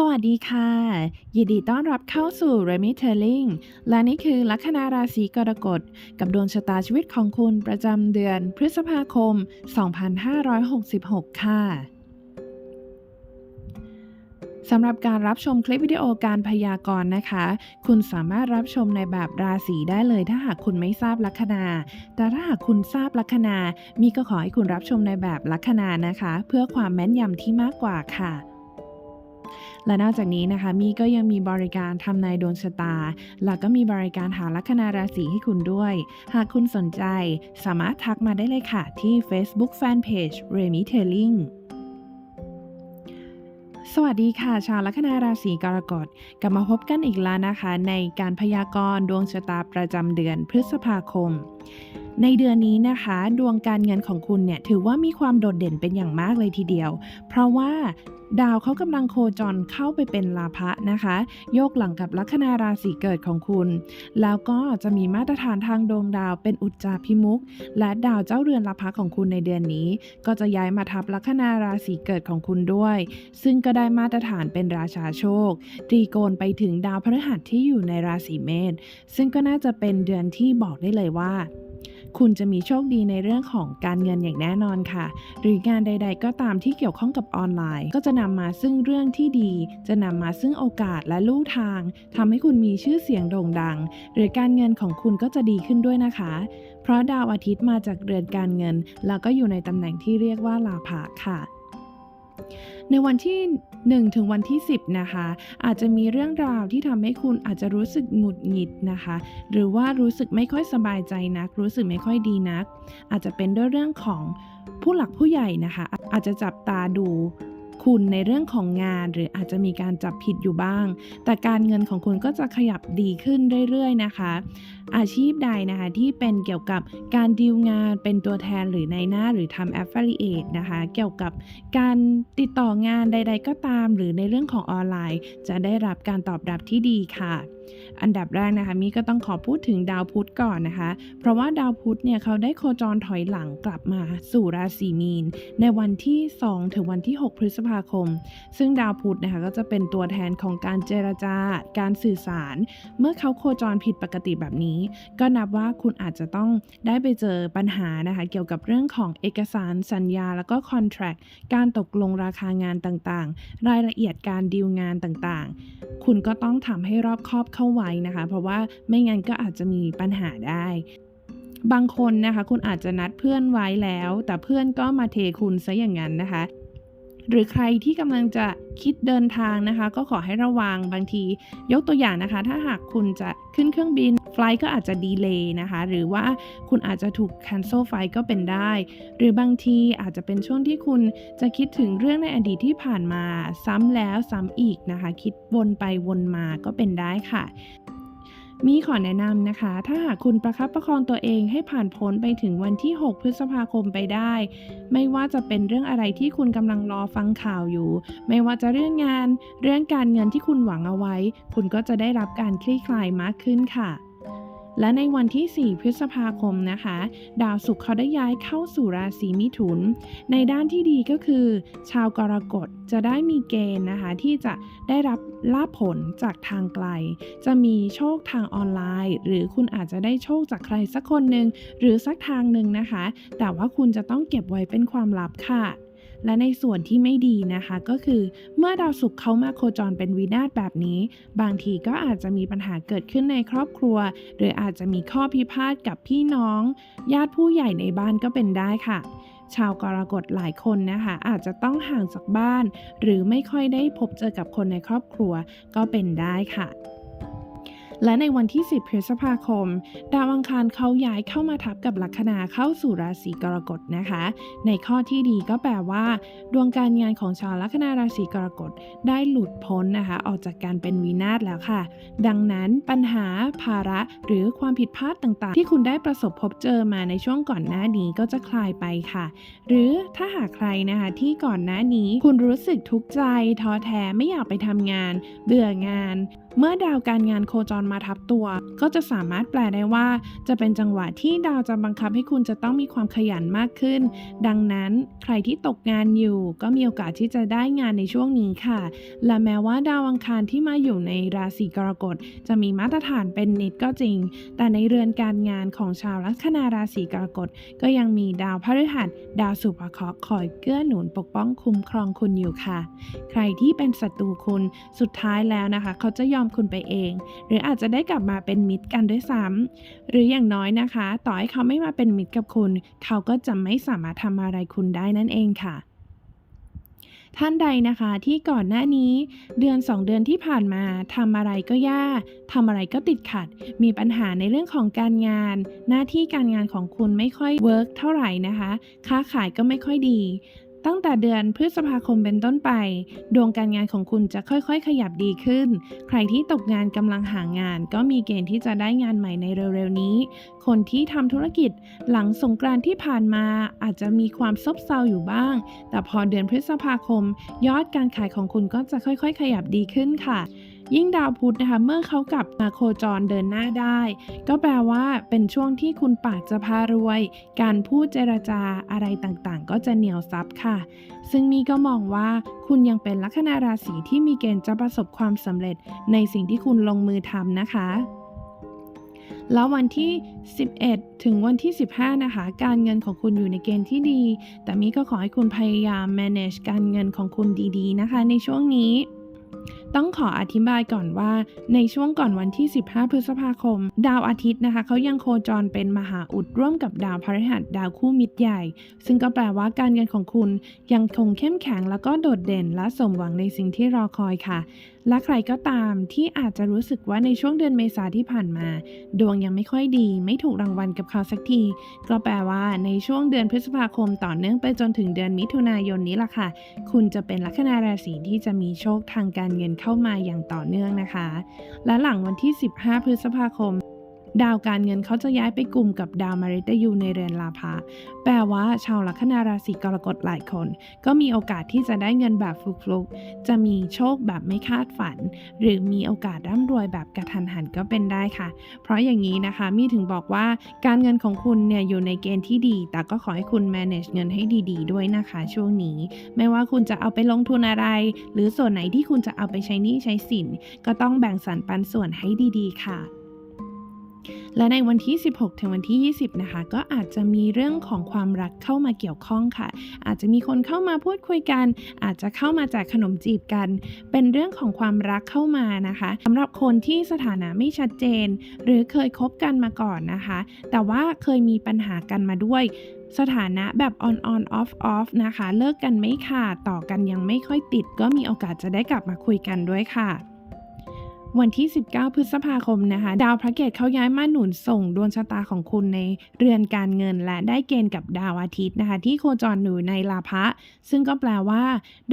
สวัสดีค่ะ ยินดีต้อนรับเข้าสู่ r e m i t e l l i n g และนี่คือลัคนาราศีกรกฎ กับดวงชะตาชีวิตของคุณประจำเดือนพฤษภาคม 2566 ค่ะสำหรับการรับชมคลิปวิดีโอการพยากรณ์นะคะ คุณสามารถรับชมในแบบราศีได้เลยถ้าหากคุณไม่ทราบลัคนา แต่ถ้าหากคุณทราบลัคนา มีก็ขอให้คุณรับชมในแบบลัคนานะคะ เพื่อความแม่นยำที่มากกว่าค่ะ และนอกจากนี้นะคะมีก็ยังมีบริการทำนายดวงชะตา แล้วก็มีบริการหาลัคนาราศีให้คุณด้วย หากคุณสนใจ สามารถทักมาได้เลยค่ะ ที่ Facebook Fanpage r e m i t e l l i n g สวัสดีค่ะ ชาวลัคนาราศีกรกฎกลับมาพบกันอีกแล้วนะคะ ในการพยากรณ์ดวงชะตาประจำเดือนพฤษภาคม ในเดือนนี้นะคะ ดวงการเงินของคุณเนี่ยถือว่ามีความโดดเด่นเป็นอย่างมากเลยทีเดียว เพราะว่า ดาวเขากำลังโคจรเข้าไปเป็นลาภะนะคะ โยกหลังกับลัคนาราศีเกิดของคุณ แล้วก็จะมีมาตรฐานทางดวงดาวเป็นอุจจาพิมุก และดาวเจ้าเรือนลาภะของคุณในเดือนนี้ ก็จะย้ายมาทับลัคนาราศีเกิดของคุณด้วย ซึ่งก็ได้มาตรฐานเป็นราชาโชค ตรีโกณไปถึงดาวพฤหัสที่อยู่ในราศีเมษซึ่งก็น่าจะเป็นเดือนที่บอกได้เลยว่า คุณจะมีโชคดีในเรื่องของการเงินอย่างแน่นอนค่ะ หรืองานใด ๆ ก็ตามที่เกี่ยวข้องกับออนไลน์ ก็จะนำมาซึ่งเรื่องที่ดี จะนำมาซึ่งโอกาสและลู่ทางทำให้คุณมีชื่อเสียงโด่งดัง หรือการเงินของคุณก็จะดีขึ้นด้วยนะคะ เพราะดาวอาทิตย์มาจากเรือนการเงิน แล้วก็อยู่ในตำแหน่งที่เรียกว่าลาภะค่ะ ในวันที่ 1 ถึงวันที่ 10 นะคะ อาจจะมีเรื่องราวที่ทำให้คุณอาจจะรู้สึกหงุดหงิดนะคะ หรือว่ารู้สึกไม่ค่อยสบายใจนัก รู้สึกไม่ค่อยดีนัก อาจจะเป็นด้วยเรื่องของผู้หลักผู้ใหญ่นะคะ อาจจะจับตาดูคุณในเรื่องของงานหรืออาจจะมีการจับผิดอยู่บ้าง แต่การเงินของคุณก็จะขยับดีขึ้นเรื่อยๆนะคะ อาชีพใดนะคะที่เป็นเกี่ยวกับการดีลงานเป็นตัวแทนหรือในหน้าหรือทำ affiliate นะคะเกี่ยวกับการติดต่องานใด ๆ ก็ตาม หรือในเรื่องของออนไลน์ จะได้รับการตอบรับที่ดีค่ะ อันดับแรกนะคะมีก็ต้องขอพูดถึงดาวพุธก่อนนะคะ เพราะว่าดาวพุธเนี่ยเขาได้โคจรถอยหลังกลับมาสู่ราศีมีน ในวันที่ 2 ถึงวันที่ 6 พฤษภาคม ซึ่งดาวพุธนะคะก็จะเป็นตัวแทนของการเจรจาการสื่อสาร เมื่อเขาโคจรผิดปกติแบบนี้ก็นับว่าคุณอาจจะต้องได้ไปเจอปัญหานะคะ เกี่ยวกับเรื่องของเอกสารสัญญา แล้วก็คอนแท c t การตกลงราคางานต่างๆ รายละเอียดการดีลงานต่างๆ คุณก็ต้องทำให้รอบคอบเข้าไว้นะคะ เพราะว่าไม่งั้นก็อาจจะมีปัญหาได้บางคนนะคะ คุณอาจจะนัดเพื่อนไว้แล้ว แต่เพื่อนก็มาเทคุณซะอย่างนั้นนะคะ หรือใครที่กำลังจะคิดเดินทางนะคะ ก็ขอให้ระวังบางที ยกตัวอย่างนะคะ ถ้าหากคุณจะขึ้นเครื่องบินไฟล์ก็อาจจะดีเลย์นะคะ หรือว่าคุณอาจจะถูก cancel ไฟล์ก็เป็นได้ หรือบางทีอาจจะเป็นช่วงที่คุณจะคิดถึงเรื่องในอดีตที่ผ่านมา ซ้ำแล้วซ้ำอีกนะคะ คิดวนไปวนมาก็เป็นได้ค่ะ มีขอแนะนำนะคะ ถ้าหากคุณประคับประคองตัวเองให้ผ่านพ้นไปถึงวันที่ 6 พฤษภาคมไปได้ ไม่ว่าจะเป็นเรื่องอะไรที่คุณกำลังรอฟังข่าวอยู่ ไม่ว่าจะเรื่องงาน เรื่องการเงินที่คุณหวังเอาไว้ คุณก็จะได้รับการคลี่คลายมากขึ้นค่ะ และในวันที่ 4 พฤษภาคมนะคะ ดาวศุกร์เขาได้ย้ายเข้าสู่ราศีมิถุน ในด้านที่ดีก็คือ ชาวกรกฎจะได้มีเกณฑ์นะคะ ที่จะได้รับลาภผลจากทางไกล จะมีโชคทางออนไลน์ หรือคุณอาจจะได้โชคจากใครสักคนหนึ่งหรือสักทางหนึ่งนะคะ แต่ว่าคุณจะต้องเก็บไว้เป็นความลับค่ะ และในส่วนที่ไม่ดีนะคะก็คือเมื่อดาวศุกร์เข้ามาโคจรเป็นวินาศแบบนี้ บางทีก็อาจจะมีปัญหาเกิดขึ้นในครอบครัว หรืออาจจะมีข้อพิพาทกับพี่น้อง ญาติผู้ใหญ่ในบ้านก็เป็นได้ค่ะชาวกรกฎหลายคนนะคะ อาจจะต้องห่างจากบ้าน หรือไม่ค่อยได้พบเจอกับคนในครอบครัวก็เป็นได้ค่ะ และในวันที่ 10 พฤษภาคม ดาวอังคารเขาย้ายเข้ามาทับกับลัคนาเข้าสู่ราศีกรกฎนะคะ ในข้อที่ดีก็แปลว่า ดวงการงานของชาวลัคนาราศีกรกฎได้หลุดพ้นนะคะ ออกจากการเป็นวินาศแล้วค่ะ ดังนั้นปัญหาภาระหรือความผิดพลาดต่างๆ ที่คุณได้ประสบพบเจอมาในช่วงก่อนหน้านี้ก็จะคลายไปค่ะ หรือถ้าหากใครนะคะที่ก่อนหน้านี้คุณรู้สึกทุกข์ใจท้อแท้ไม่อยากไปทำงาน เบื่องาน เมื่อดาวการงานโคจรมาทับตัว ก็จะสามารถแปลได้ว่า จะเป็นจังหวะที่ดาวจะบังคับให้คุณจะต้องมีความขยันมากขึ้น ดังนั้นใครที่ตกงานอยู่ ก็มีโอกาสที่จะได้งานในช่วงนี้ค่ะ และแม้ว่าดาวอังคารที่มาอยู่ในราศีกรกฎจะมีมาตรฐานเป็นนิดก็จริง แต่ในเรือนการงานของชาวลัคนาราศีกรกฎก็ยังมีดาวพฤหัส ดาวสุภเคราะห์คอยเกื้อหนุนปกป้องคุ้มครองคุณอยู่ค่ะ ใครที่เป็นศัตรูคุณสุดท้ายแล้วนะคะ เขาจะยอมคุณไปเอง หรืออาจจะได้กลับมาเป็นมิตรกันด้วยซ้ำหรืออย่างน้อยนะคะ ต่อให้เขาไม่มาเป็นมิตรกับคุณ เขาก็จะไม่สามารถทำอะไรคุณได้นั่นเองค่ะท่านใดนะคะที่ก่อนหน้านี้ เดือน 2 เดือนที่ผ่านมาทำอะไรก็ยากทำอะไรก็ติดขัด มีปัญหาในเรื่องของการงาน หน้าที่การงานของคุณไม่ค่อยเวิร์กเท่าไหร่นะคะ ค้าขายก็ไม่ค่อยดี ตั้งแต่เดือนพฤษภาคมเป็นต้นไป ดวงการงานของคุณจะค่อยๆ ขยับดีขึ้น ใครที่ตกงานกำลังหางาน ก็มีเกณฑ์ที่จะได้งานใหม่ในเร็วๆนี้ คนที่ทำธุรกิจหลังสงกรานต์ที่ผ่านมาอาจจะมีความซบเซาอยู่บ้าง แต่พอเดือนพฤษภาคม ยอดการขายของคุณก็จะค่อยๆ ขยับดีขึ้นค่ะ ยิ่งดาวพุธนะคะ เมื่อเขากลับมาโคจรเดินหน้าได้ ก็แปลว่าเป็นช่วงที่คุณปากจะพารวย การพูดเจรจาอะไรต่างๆ ก็จะเหนียวซับค่ะ ซึ่งมีก็มองว่าคุณยังเป็นลัคนาราศีที่มีเกณฑ์จะประสบความสำเร็จในสิ่งที่คุณลงมือทำนะคะแล้ววันที่ 11 ถึงวันที่ 15 นะคะ การเงินของคุณอยู่ในเกณฑ์ที่ดี แต่มีก็ขอให้คุณพยายาม manage การเงินของคุณดีๆ นะคะ ในช่วงนี้ ต้องขออธิบายก่อนว่า ในช่วงก่อนวันที่ 15 พฤษภาคม ดาวอาทิตย์นะคะเขายังโคจรเป็นมหาอุดร่วมกับดาวพฤหัสดาวคู่มิตรใหญ่ ซึ่งก็แปลว่าการเงินของคุณยังคงเข้มแข็งแล้วก็โดดเด่นและสมหวังในสิ่งที่รอคอยค่ะ และใครก็ตามที่อาจจะรู้สึกว่าในช่วงเดือนเมษาที่ผ่านมา ดวงยังไม่ค่อยดี ไม่ถูกรางวัลกับเขาสักที ก็แปลว่าในช่วงเดือนพฤษภาคมต่อเนื่องไปจนถึงเดือนมิถุนายนนี้ล่ะค่ะ คุณจะเป็นลัคนาราศีที่จะมีโชคทางการเงินเข้าข้ามาอย่างต่อเนื่องนะคะ และหลังวันที่ 15 พฤษภาคม ดาวการเงินเขาจะย้ายไปกลุ่มกับดาวมาริตยูในเรือนลาภาแปลว่าชาวลัคนาราศีกรกฎหลายคน ก็มีโอกาสที่จะได้เงินแบบฟลุกๆ จะมีโชคแบบไม่คาดฝัน หรือมีโอกาสร่ำรวยแบบกระทันหันก็เป็นได้ค่ะ เพราะอย่างนี้นะคะมีถึงบอกว่าการเงินของคุณเนี่ยอยู่ในเกณฑ์ที่ดี แต่ก็ขอให้คุณ manage เงินให้ดี ๆด้วยนะคะ ช่วงนี้ ไม่ว่าคุณจะเอาไปลงทุนอะไร หรือส่วนไหนที่คุณจะเอาไปใช้หนี้ใช้สิน ก็ต้องแบ่งสรรปันส่วนให้ดี ๆ ค่ะ และในวันที่ 16 ถึงวันที่ 20 นะคะ ก็อาจจะมีเรื่องของความรักเข้ามาเกี่ยวข้องค่ะ อาจจะมีคนเข้ามาพูดคุยกัน อาจจะเข้ามาแจกขนมจีบกัน เป็นเรื่องของความรักเข้ามานะคะสำหรับคนที่สถานะไม่ชัดเจน หรือเคยคบกันมาก่อนนะคะ แต่ว่าเคยมีปัญหากันมาด้วยสถานะแบบ on on off off นะคะ เลิกกันไม่ขาดต่อกันยังไม่ค่อยติด ก็มีโอกาสจะได้กลับมาคุยกันด้วยค่ะ วันที่ 19 พฤษภาคมนะคะ ดาวพระเกตเขาย้ายมาหนุนส่งดวงชะตาของคุณในเรือนการเงินและได้เกณฑ์กับดาวอาทิตย์นะคะ ที่โคจรอยู่ในลาภะซึ่งก็แปลว่า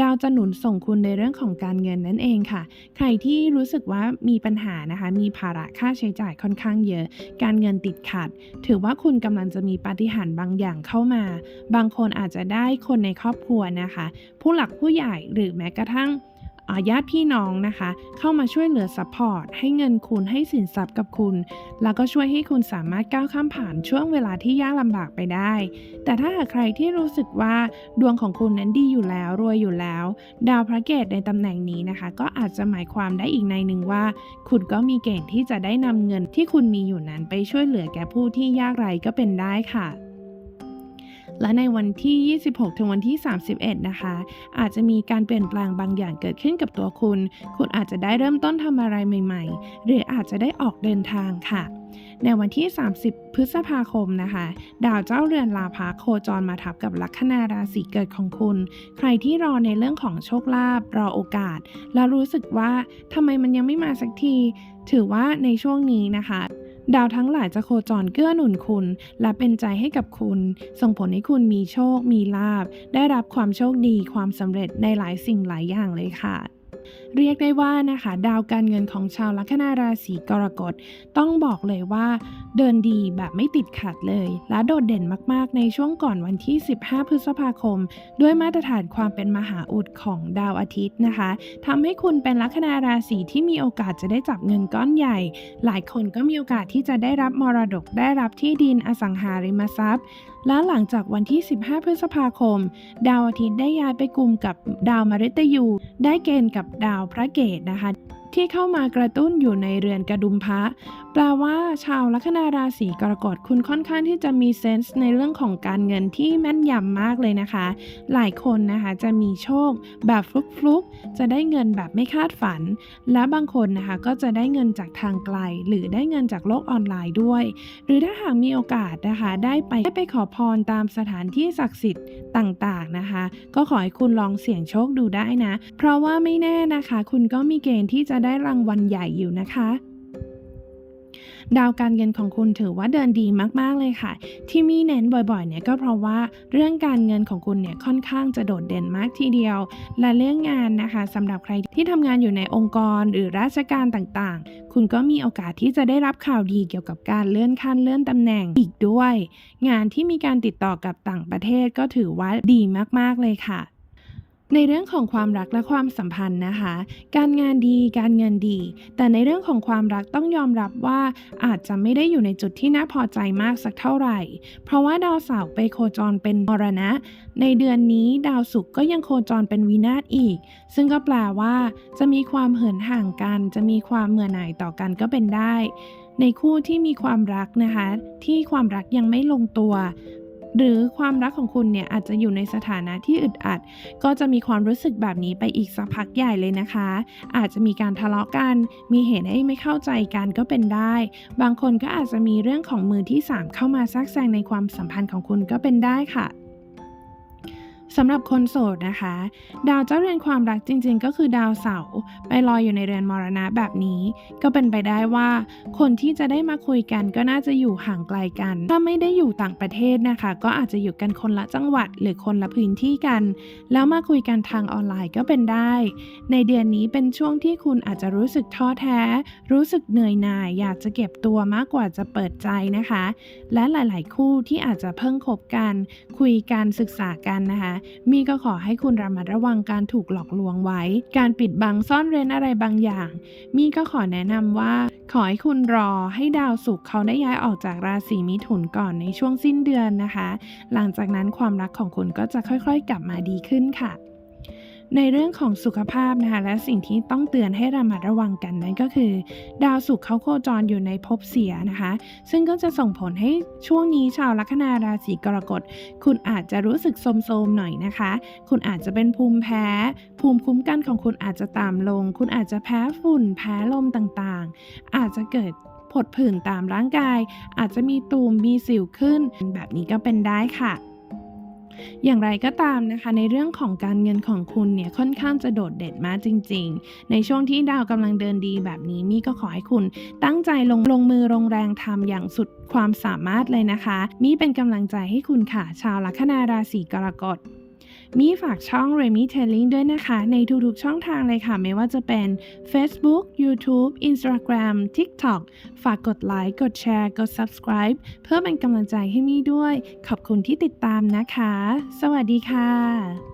ดาวจะหนุนส่งคุณในเรื่องของการเงินนั่นเองค่ะ ใครที่รู้สึกว่ามีปัญหานะคะ มีภาระค่าใช้จ่ายค่อนข้างเยอะ การเงินติดขัด ถือว่าคุณกำลังจะมีปาฏิหาริย์บางอย่างเข้ามา บางคนอาจจะได้คนในครอบครัวนะคะ ผู้หลักผู้ใหญ่หรือแม้กระทั่ง ญาติพี่น้องนะคะ เข้ามาช่วยเหลือซัพพอร์ตให้เงินคุณให้สินทรัพย์กับคุณ แล้วก็ช่วยให้คุณสามารถก้าวข้ามผ่านช่วงเวลาที่ยากลำบากไปได้ แต่ถ้าหากใครที่รู้สึกว่าดวงของคุณนั้นดีอยู่แล้วรวยอยู่แล้ว ดาวพระเกตในตำแหน่งนี้นะคะ ก็อาจจะหมายความได้อีกในหนึ่งว่า คุณก็มีเกณฑ์ที่จะได้นำเงินที่คุณมีอยู่นั้นไปช่วยเหลือแก่ผู้ที่ยากไร้ก็เป็นได้ค่ะ และในวันที่ 26 ถึงวันที่ 31 นะคะ อาจจะมีการเปลี่ยนแปลงบางอย่างเกิดขึ้นกับตัวคุณ คุณอาจจะได้เริ่มต้นทำอะไรใหม่ ๆ หรืออาจจะได้ออกเดินทางค่ะในวันที่ 30 พฤษภาคมนะคะ ดาวเจ้าเรือนลาภาโคจรมาทับกับลัคนาราศีเกิดของคุณ ใครที่รอในเรื่องของโชคลาภรอโอกาส แล้วรู้สึกว่าทำไมมันยังไม่มาสักที ถือว่าในช่วงนี้นะคะ ดาวทั้งหลายจะโคจรเกื้อหนุนคุณ และเป็นใจให้กับคุณ ส่งผลให้คุณมีโชค มีลาบ ได้รับความโชคดีความสำเร็จในหลายสิ่งหลายอย่างเลยค่ะ เรียกได้ว่านะคะ ดาวการเงินของชาวลัคนาราศีกรกฎต้องบอกเลยว่า เดินดีแบบไม่ติดขัดเลย และโดดเด่นมากๆ ในช่วงก่อนวันที่ 15 พฤษภาคม ด้วยมาตรฐานความเป็นมหาอุดของดาวอาทิตย์นะคะทำให้คุณเป็นลัคนาราศีที่มีโอกาสจะได้จับเงินก้อนใหญ่ หลายคนก็มีโอกาสที่จะได้รับมรดกได้รับที่ดินอสังหาริมทรัพย์และหลังจากวันที่ 15 พฤษภาคม ดาวอาทิตย์ได้ย้ายไปกลุ่มกับดาวมฤตยู ได้เกณฑ์กับดาวพระเกตนะคะ ที่เข้ามากระตุ้นอยู่ในเรือนกระดุมพระแปลว่า ชาวลัคนาราศีกรกฎคุณค่อนข้างที่จะมีเซนส์ในเรื่องของการเงินที่แม่นยำมากเลยนะคะ หลายคนนะคะจะมีโชคแบบฟลุกๆ จะได้เงินแบบไม่คาดฝัน และบางคนนะคะก็จะได้เงินจากทางไกล หรือได้เงินจากโลกออนไลน์ด้วย หรือถ้าหากมีโอกาสนะคะได้ไปได้ไปขอพรตามสถานที่ศักดิ์สิทธิ์ต่างๆนะคะ ก็ขอให้คุณลองเสี่ยงโชคดูได้นะ เพราะว่าไม่แน่นะคะ คุณก็มีเกณฑ์ที่จะได้รางวัลใหญ่อยู่นะคะ ดาวการเงินของคุณถือว่าเดินดีมากๆเลยค่ะ ที่มีเน้นบ่อยๆเนี่ยก็เพราะว่าเรื่องการเงินของคุณเนี่ยค่อนข้างจะโดดเด่นมากทีเดียว และเรื่องงานนะคะสำหรับใครที่ทำงานอยู่ในองค์กรหรือราชการต่างๆคุณก็มีโอกาสที่จะได้รับข่าวดีเกี่ยวกับการเลื่อนขั้นเลื่อนตำแหน่งอีกด้วย งานที่มีการติดต่อกับต่างประเทศก็ถือว่าดีมากๆเลยค่ะ ในเรื่องของความรักและความสัมพันธ์นะคะ การงานดีการเงินดี แต่ในเรื่องของความรักต้องยอมรับว่าอาจจะไม่ได้อยู่ในจุดที่น่าพอใจมากสักเท่าไหร่ เพราะว่าดาวเสาร์ไปโคจรเป็นมรณะ ในเดือนนี้ดาวศุกร์ก็ยังโคจรเป็นวินาศอีก ซึ่งก็แปลว่าจะมีความเหินห่างกัน จะมีความเมื่อหน่ายต่อกันก็เป็นได้ในคู่ที่มีความรักนะคะ ที่ความรักยังไม่ลงตัว หรือความรักของคุณเนี่ยอาจจะอยู่ในสถานะที่อึดอัด ก็จะมีความรู้สึกแบบนี้ไปอีกสักพักใหญ่เลยนะคะ อาจจะมีการทะเลาะกัน มีเหตุให้ไม่เข้าใจกันก็เป็นได้ บางคนก็อาจจะมีเรื่องของมือที่ 3 เข้ามาแทรกแซงในความสัมพันธ์ของคุณก็เป็นได้ค่ะ สำหรับคนโสดนะคะ ดาวเจ้าเรือนความรักจริง ๆ ก็คือดาวเสาร์ไปลอยอยู่ในเรือนมรณะแบบนี้ ก็เป็นไปได้ว่า คนที่จะได้มาคุยกันก็น่าจะอยู่ห่างไกลกัน ถ้าไม่ได้อยู่ต่างประเทศนะคะ ก็อาจจะอยู่กันคนละจังหวัดหรือคนละพื้นที่กัน แล้วมาคุยกันทางออนไลน์ก็เป็นได้ ในเดือนนี้เป็นช่วงที่คุณอาจจะรู้สึกท้อแท้ รู้สึกเหนื่อยหน่าย อยากจะเก็บตัวมากกว่าจะเปิดใจนะคะ และหลาย ๆ คู่ที่อาจจะเพิ่งคบกัน คุยกันศึกษากันนะคะมีก็ขอให้คุณระมัดระวังการถูกหลอกลวงไว้ การปิดบังซ่อนเร้นอะไรบางอย่าง มีก็ขอแนะนำว่า ขอให้คุณรอให้ดาวศุกร์เขาได้ย้ายออกจากราศีมิถุนก่อนในช่วงสิ้นเดือนนะคะ หลังจากนั้นความรักของคุณก็จะค่อยๆ กลับมาดีขึ้นค่ะ ในเรื่องของสุขภาพนะคะและสิ่งที่ต้องเตือนให้ระมัดระวังกันนั่นก็คือ ดาวศุกร์เขาโคจรอยู่ในภพเสียนะคะ ซึ่งก็จะส่งผลให้ช่วงนี้ชาวลัคนาราศีกรกฎ คุณอาจจะรู้สึกโทรมๆหน่อยนะคะ คุณอาจจะเป็นภูมิแพ้ ภูมิคุ้มกันของคุณอาจจะต่ำลง คุณอาจจะแพ้ฝุ่น แพ้ลมต่างๆ อาจจะเกิดผดผื่นตามร่างกาย อาจจะมีตุ่มมีสิวขึ้น แบบนี้ก็เป็นได้ค่ะ อย่างไรก็ตามนะคะ ในเรื่องของการเงินของคุณเนี่ยค่อนข้างจะโดดเด่นมากจริง ๆ ในช่วงที่ดาวกำลังเดินดีแบบนี้มี่ก็ขอให้คุณ ตั้งใจลงลงมือลงแรงทำอย่างสุดความสามารถเลยนะคะมี่เป็นกำลังใจให้คุณค่ะ ชาวลัคนาราศีกรกฎ มีฝากช่อง Remy Telling ด้วยนะคะ ในทุกๆช่องทางเลยค่ะ ไม่ว่าจะเป็น Facebook YouTube Instagram TikTok ฝากกดไลค์กดแชร์กด Subscribe เพื่อเป็นกำลังใจให้มี่ด้วย ขอบคุณที่ติดตามนะคะ สวัสดีค่ะ